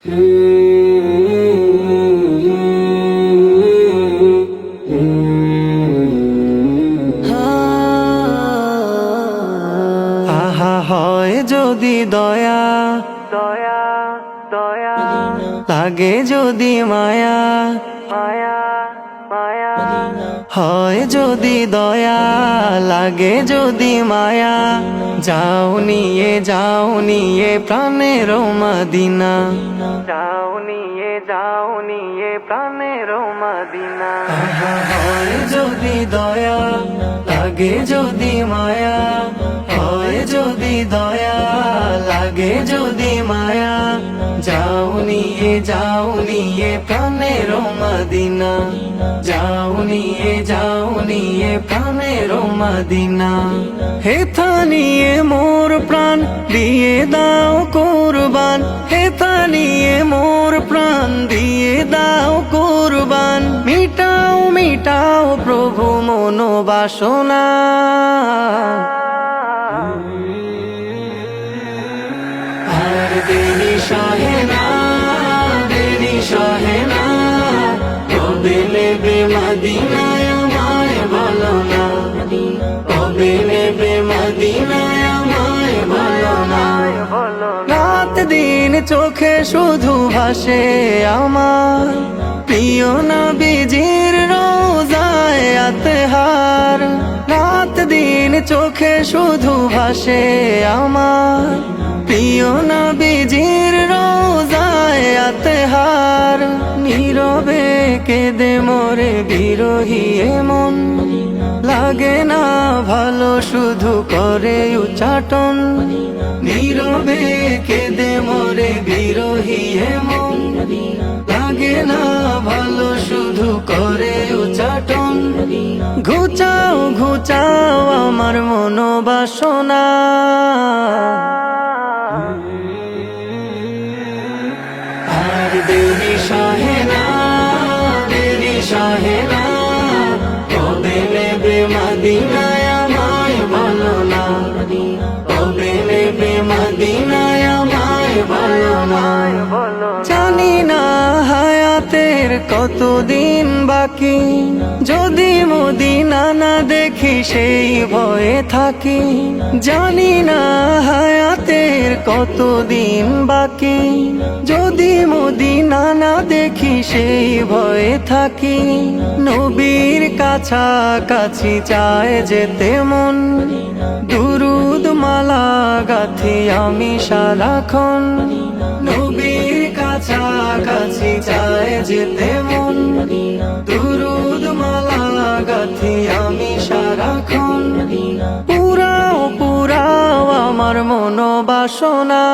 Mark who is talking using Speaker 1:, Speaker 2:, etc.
Speaker 1: আহা হয় যদি দয়া। দয়া দয়া। লাগে যদি মায়া মায়া। মায়া। হয় যদি দয়া লাগে যদি মায়া। যাও নিয়ে যাও নিয়ে প্রাণের মাদিনা। যাও নিয়ে যাও নিয়ে প্রাণের মাদিনা। হয় যদি দয়া লাগে যদি মায়া। যদি দয়া লাগে, যদি মায়া যাও নিয়ে যাও নিয়ে প্রাণের মাদিনা। যাও নিয়ে যাও নিয়ে প্রাণের মাদিনা। হেথা নিয়ে মোর প্রাণ, দিয়ে দাও কোরবান। হেথা নিয়ে মোর প্রাণ, দিয়ে দাও কোরবান। মিটাও মিটাও প্রভু মনোবাসনা। না। না। রাত দিন চোখে শুধু ভাসে আমার। প্রিয় নবীজির রোজায় আতহার রাত দিন চোখে শুধু ভাসে আমার। প্রিয় নবীজির রোজায় কেঁদে মোরে বিরোহী মন লাগে না ভালো, শুধু করে উচাটন। নীরবে কেঁদে মোরে বিরোহী মন লাগে না ভালো, শুধু করে উচাটন। ঘুচাও ঘুচাও আমার মনোবাসনা। বলো না। কবে নেবে মদিনায় আমায় বলো জানি না হায়াতের কতদিন বাকি? যদি মদিনা না দেখি, সেই ভয়ে থাকি। জানি না হায়াতের কতদিন বাকি। যদি মদিনা না দেখি, সেই ভয়ে থাকি। নবীর কাছাকাছি চায় যেতে মন। দুরুদ মালা গাথি আমি সারাক্ষণ। নবীর কাছাকাছি চায় যেতে মন। দুরুদ মালা গাথি আমি সারাক্ষণ। পুরাও পুরাও আমার মনোবাসনা।